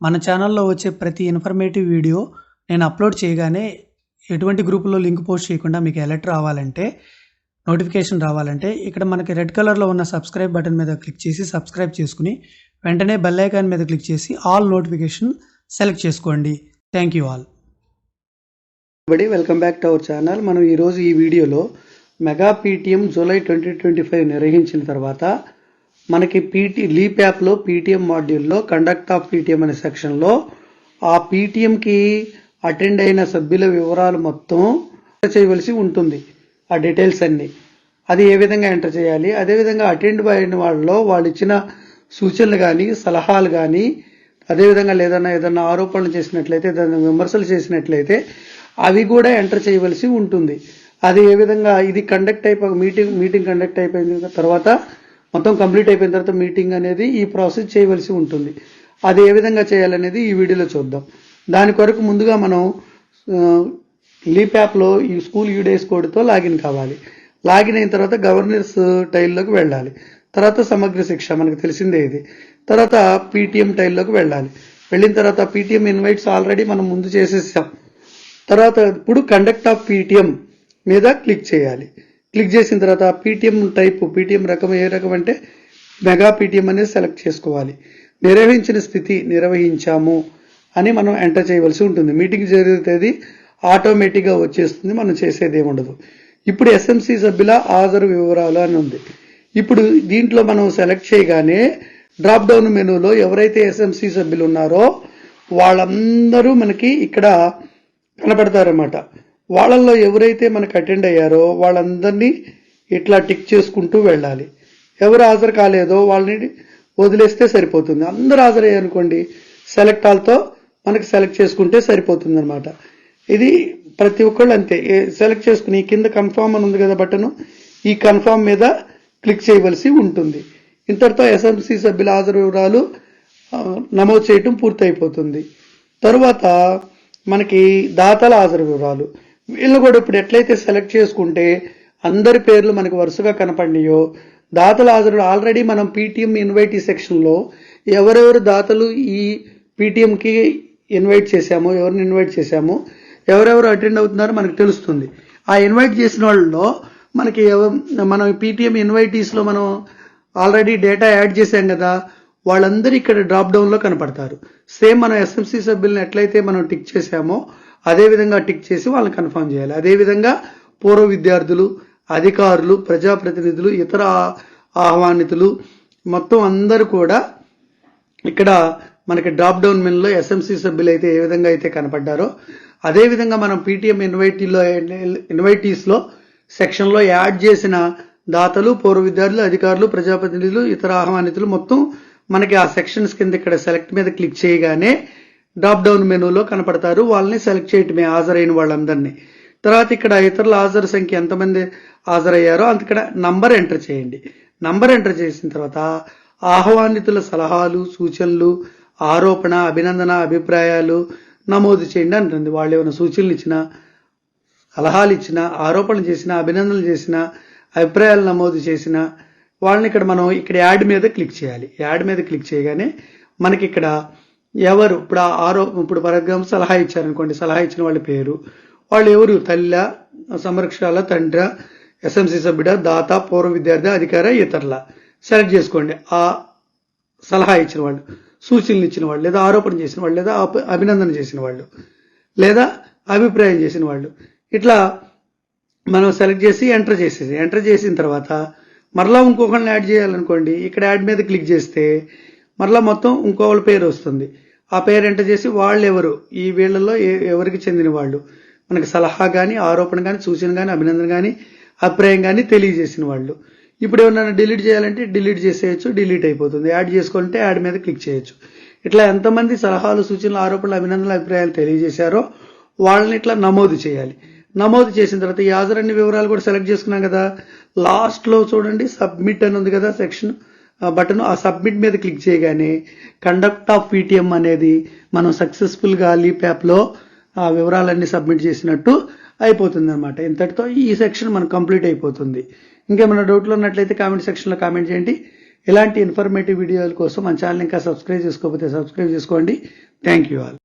మన ఛానల్లో వచ్చే ప్రతి ఇన్ఫర్మేటివ్ వీడియో నేను అప్లోడ్ చేయగానే ఎటువంటి గ్రూపులో లింక్ పోస్ట్ చేయకుండా మీకు అలర్ట్ రావాలంటే నోటిఫికేషన్ రావాలంటే ఇక్కడ మనకి రెడ్ కలర్లో ఉన్న సబ్స్క్రైబ్ బటన్ మీద క్లిక్ చేసి సబ్స్క్రైబ్ చేసుకుని వెంటనే బెల్ ఐకాన్ మీద క్లిక్ చేసి ఆల్ నోటిఫికేషన్ సెలెక్ట్ చేసుకోండి. Thank you all buddy welcome back to our channel మనం ఈరోజు ఈ వీడియోలో mega PTM July twenty twenty five నిర్వహించిన తర్వాత మనకి పీటీ లీప్ యాప్లో పీటీఎం మాడ్యూల్లో కండక్ట్ ఆఫ్ పీటీఎం అనే సెక్షన్లో ఆ పీటీఎంకి అటెండ్ అయిన సభ్యుల వివరాలు మొత్తం ఎంటర్ చేయవలసి ఉంటుంది. ఆ డీటెయిల్స్ అన్ని. అది ఏ విధంగా ఎంటర్ చేయాలి? అదేవిధంగా అటెండ్ అయిన వాళ్ళలో వాళ్ళు ఇచ్చిన సూచనలు కానీ సలహాలు కానీ అదేవిధంగా లేదన్నా ఏదన్నా ఆరోపణలు చేసినట్లయితే ఏదైనా విమర్శలు చేసినట్లయితే అవి కూడా ఎంటర్ చేయవలసి ఉంటుంది. అది ఏ విధంగా ఇది కండక్ట్ అయిపోయి మీటింగ్ మీటింగ్ కండక్ట్ అయిపోయిన తర్వాత మొత్తం కంప్లీట్ అయిపోయిన తర్వాత మీటింగ్ అనేది ఈ ప్రాసెస్ చేయవలసి ఉంటుంది. అది ఏ విధంగా చేయాలనేది ఈ వీడియోలో చూద్దాం. దాని కొరకు ముందుగా మనం లీప్ యాప్లో ఈ స్కూల్ యూడేస్ కోడ్తో లాగిన్ కావాలి. లాగిన్ అయిన తర్వాత గవర్నర్స్ టైల్లోకి వెళ్ళాలి. తర్వాత సమగ్ర శిక్ష మనకు తెలిసిందే ఇది. తర్వాత పీటీఎం టైల్లోకి వెళ్ళాలి. వెళ్ళిన తర్వాత పీటీఎం ఇన్వైట్స్ ఆల్రెడీ మనం ముందు చేసేసాం. తర్వాత ఇప్పుడు కండక్ట్ ఆఫ్ పీటీఎం మీద క్లిక్ చేయాలి. క్లిక్ చేసిన తర్వాత పీటీఎం టైప్ పీటీఎం రకం ఏ రకం అంటే మెగా పీటీఎం అనేది సెలెక్ట్ చేసుకోవాలి. నిర్వహించిన స్థితి నిర్వహించాము అని మనం ఎంటర్ చేయవలసి ఉంటుంది. మీటింగ్ జరిగేది ఆటోమేటిక్గా వచ్చేస్తుంది. మనం చేసేది ఏముండదు. ఇప్పుడు ఎస్ఎంసి సభ్యుల హాజరు వివరాలు అని ఉంది. ఇప్పుడు దీంట్లో మనం సెలెక్ట్ చేయగానే డ్రాప్ డౌన్ మెనూలో ఎవరైతే ఎస్ఎంసి సభ్యులు ఉన్నారో వాళ్ళందరూ మనకి ఇక్కడ కనపడతారన్నమాట. వాళ్ళల్లో ఎవరైతే మనకు అటెండ్ అయ్యారో వాళ్ళందరినీ ఇట్లా టిక్ చేసుకుంటూ వెళ్ళాలి. ఎవరు హాజరు కాలేదో వాళ్ళని వదిలేస్తే సరిపోతుంది. అందరూ హాజరయ్యారు సెలెక్ట్ ఆల్తో మనకి సెలెక్ట్ చేసుకుంటే సరిపోతుంది అనమాట ఇది ప్రతి ఒక్కళ్ళు అంతే. సెలెక్ట్ చేసుకుని కింద కన్ఫామ్ అని ఉంది కదా బటను ఈ కన్ఫామ్ మీద క్లిక్ చేయవలసి ఉంటుంది. ఇంతటితో ఎస్ఎంసి సభ్యుల హాజరు వివరాలు నమోదు చేయటం పూర్తయిపోతుంది. తరువాత మనకి దాతల హాజరు వివరాలు వీళ్ళు కూడా ఇప్పుడు ఎట్లయితే సెలెక్ట్ చేసుకుంటే అందరి పేర్లు మనకు వరుసగా కనపడినాయో దాతల హాజరు ఆల్రెడీ మనం పీటీఎం ఇన్వైటీ సెక్షన్లో ఎవరెవరు దాతలు ఈ పీటీఎంకి ఇన్వైట్ చేశామో ఎవరిని ఇన్వైట్ చేశామో ఎవరెవరు అటెండ్ అవుతున్నారో మనకు తెలుస్తుంది. ఆ ఇన్వైట్ చేసిన వాళ్ళలో మనకి మనం పీటీఎం ఇన్వైటీస్లో మనం ఆల్రెడీ డేటా యాడ్ చేశాం కదా వాళ్ళందరూ ఇక్కడ డ్రాప్ డౌన్లో కనపడతారు. సేమ్ మనం ఎస్ఎంసీ సభ్యులను ఎట్లయితే మనం టిక్ చేశామో అదే విధంగా టిక్ చేసి వాళ్ళని కన్ఫర్మ్ చేయాలి. అదేవిధంగా పూర్వ విద్యార్థులు అధికారులు ప్రజాప్రతినిధులు ఇతర ఆహ్వానితులు మొత్తం అందరూ కూడా ఇక్కడ మనకి డ్రాప్ డౌన్ మెన్లో ఎస్ఎంసీ సభ్యులు అయితే ఏ విధంగా అయితే కనపడ్డారో అదేవిధంగా మనం పీటీఎం ఇన్వైటీలో ఇన్వైటీస్లో సెక్షన్లో యాడ్ చేసిన దాతలు పూర్వ విద్యార్థులు అధికారులు ప్రజాప్రతినిధులు ఇతర ఆహ్వానితులు మొత్తం మనకి ఆ సెక్షన్స్ కింద ఇక్కడ సెలెక్ట్ మీద క్లిక్ చేయగానే డ్రాప్ డౌన్ మెనూలో కనపడతారు. వాళ్ళని సెలెక్ట్ చేయటమే హాజరైన వాళ్ళందరినీ. తర్వాత ఇక్కడ ఇతరుల హాజరు సంఖ్య ఎంతమంది హాజరయ్యారో అంత ఇక్కడ నంబర్ ఎంటర్ చేయండి. నంబర్ ఎంటర్ చేసిన తర్వాత ఆహ్వానితుల సలహాలు సూచనలు ఆరోపణ అభినందన అభిప్రాయాలు నమోదు చేయండి అంటుంది. వాళ్ళు ఏమైనా సూచనలు ఇచ్చినా సలహాలు ఇచ్చినా ఆరోపణలు చేసినా అభినందనలు చేసిన అభిప్రాయాలు నమోదు చేసిన వాళ్ళని ఇక్కడ మనం ఇక్కడ యాడ్ మీద క్లిక్ చేయాలి. యాడ్ మీద క్లిక్ చేయగానే మనకి ఇక్కడ ఎవరు? ఇప్పుడు ఆ ఆరో ఇప్పుడు ఫర్ ఎగ్జాంపుల్ సలహా ఇచ్చారనుకోండి సలహా ఇచ్చిన వాళ్ళ పేరు. వాళ్ళు ఎవరు? తల్లి సంరక్షాల తండ్రి ఎస్ఎంసీ సభ్యుడ దాత పూర్వ విద్యార్థి అధికార ఇతరుల. సెలెక్ట్ చేసుకోండి. ఆ సలహా ఇచ్చిన వాళ్ళు సూచనలు ఇచ్చిన వాళ్ళు లేదా ఆరోపణ చేసిన వాళ్ళు లేదా అభినందన చేసిన వాళ్ళు లేదా అభిప్రాయం చేసిన వాళ్ళు. ఇట్లా మనం సెలెక్ట్ చేసి ఎంటర్ చేసేసి ఎంటర్ చేసిన తర్వాత మరలా ఇంకొకరిని యాడ్ చేయాలనుకోండి ఇక్కడ యాడ్ మీద క్లిక్ చేస్తే మరలా మొత్తం ఇంకోళ్ళ పేరు వస్తుంది. ఆ పేరు ఎంటర్ చేసి వాళ్ళు ఎవరు ఈ వీళ్ళలో ఎవరికి చెందిన వాళ్ళు? మనకి సలహా కానీ ఆరోపణ కానీ సూచన కానీ అభినందన కానీ అభిప్రాయం కానీ తెలియజేసిన వాళ్ళు. ఇప్పుడు ఏమన్నా డిలీట్ చేయాలంటే డిలీట్ చేసేయచ్చు డిలీట్ అయిపోతుంది. యాడ్ చేసుకుంటే యాడ్ మీద క్లిక్ చేయొచ్చు. ఇట్లా ఎంతమంది సలహాలు సూచనలు ఆరోపణలు అభినందనలు అభిప్రాయాలు తెలియజేశారో వాళ్ళని ఇట్లా నమోదు చేయాలి. నమోదు చేసిన తర్వాత ఈ హాజరన్ని వివరాలు కూడా సెలెక్ట్ చేసుకున్నాం కదా. లాస్ట్లో చూడండి సబ్మిట్ అని ఉంది కదా సెక్షన్. బటన్ ఆ సబ్మిట్ మీద క్లిక్ చేయగానే కండక్ట్ ఆఫ్ పీటీఎం అనేది మనం సక్సెస్ఫుల్గా లీప్ యాప్లో ఆ వివరాలన్నీ సబ్మిట్ చేసినట్టు అయిపోతుంది అనమాట ఇంతటితో ఈ సెక్షన్ మనకు కంప్లీట్ అయిపోతుంది. ఇంకేమైనా డౌట్లు ఉన్నట్లయితే కామెంట్ సెక్షన్లో కామెంట్ చేయండి. ఇలాంటి ఇన్ఫర్మేటివ్ వీడియోల కోసం మన ఛానల్ ఇంకా సబ్స్క్రైబ్ చేసుకోకపోతే సబ్స్క్రైబ్ చేసుకోండి. Thank you all